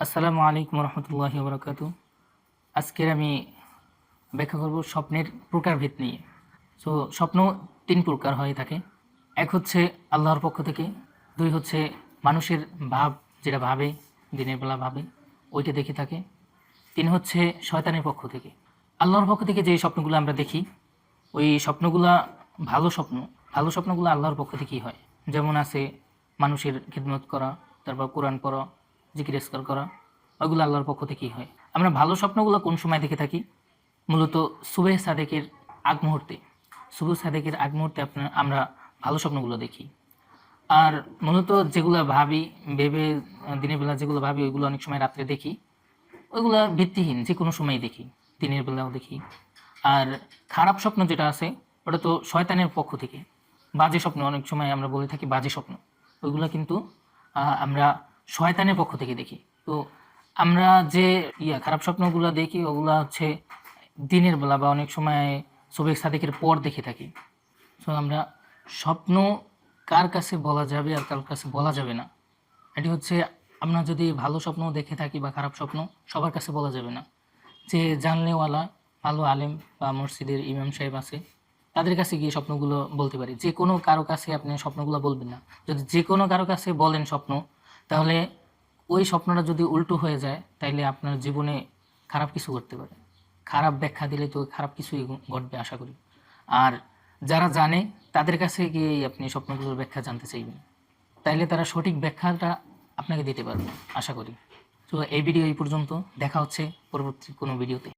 আসসালামু আলাইকুম রহমতুল্লাহ বরকাতু আজকের আমি ব্যাখ্যা করব স্বপ্নের প্রকারভেদ নিয়ে। সো স্বপ্ন তিন প্রকার হয়ে থাকে। এক হচ্ছে আল্লাহর পক্ষ থেকে, দুই হচ্ছে মানুষের ভাব, যেটা ভাবে, দিনের বেলা ভাবে, ওইটা দেখে থাকে। তিন হচ্ছে শয়তানের পক্ষ থেকে। আল্লাহর পক্ষ থেকে যে স্বপ্নগুলো আমরা দেখি, ওই স্বপ্নগুলা ভালো স্বপ্ন, ভালো স্বপ্নগুলো আল্লাহর পক্ষ থেকেই হয়। যেমন আছে মানুষের খিদমত করা, তারপর কোরআন পড়া জিকির এসকার করা ওইগুলো আল্লাহর পক্ষ থেকেই হয়। আমরা ভালো স্বপ্নগুলো কোন সময় দেখে থাকি? মূলত সুবেহ সাদেকের আগ মুহূর্তে। সুবেহ সাদেকের আগ মুহূর্তে আপনার আমরা ভালো স্বপ্নগুলো দেখি। আর মূলত যেগুলো ভাবি, ভেবে, দিনের বেলা যেগুলো ভাবি, ওইগুলো অনেক সময় রাত্রে দেখি। ওইগুলো ভিত্তিহীন, যে কোনো সময় দেখি, দিনের বেলাও দেখি। আর খারাপ স্বপ্ন যেটা আছে, ওটা তো শয়তানের পক্ষ থেকে। বাজে স্বপ্ন, অনেক সময় আমরা বলে থাকি বাজে স্বপ্ন। ওইগুলো কিন্তু আমরা শয়তানের পক্ষ থেকে দেখি। তো আমরা যে ইয়া, খারাপ স্বপ্নগুলো দেখি, ওগুলো হচ্ছে দিনের বেলা বা অনেক সময় সবেক সাদেকের পর দেখে থাকি। সো আমরা স্বপ্ন কার কাছে বলা যাবে আর কার কাছে বলা যাবে না? এটি হচ্ছে আমরা যদি ভালো স্বপ্ন দেখে থাকি বা খারাপ স্বপ্ন, সবার কাছে বলা যাবে না। যে জানলেওয়ালা, ভালো আলেম বা মসজিদের ইমাম সাহেব আছে, তাদের কাছে গিয়ে স্বপ্নগুলো বলতে পারি। যে কোনো কারও কাছে আপনি স্বপ্নগুলো বলবেন না। যদি যে কোনো কারও কাছে বলেন স্বপ্ন তাহলে ওই স্বপ্নটা যদি উল্টো হয়ে যায়, তাইলে আপনার জীবনে খারাপ কিছু করতে পারে। খারাপ ব্যাখ্যা দিলে তো খারাপ কিছুই ঘটবে আশা করি। আর যারা জানে, তাদের কাছে গিয়ে আপনি স্বপ্নগুলোর ব্যাখ্যা জানতে চাইবেন। তাইলে তারা সঠিক ব্যাখ্যাটা আপনাকে দিতে পারবে, আশা করি। তো এই ভিডিও এই পর্যন্ত। দেখা হচ্ছে পরবর্তী কোনো ভিডিওতে।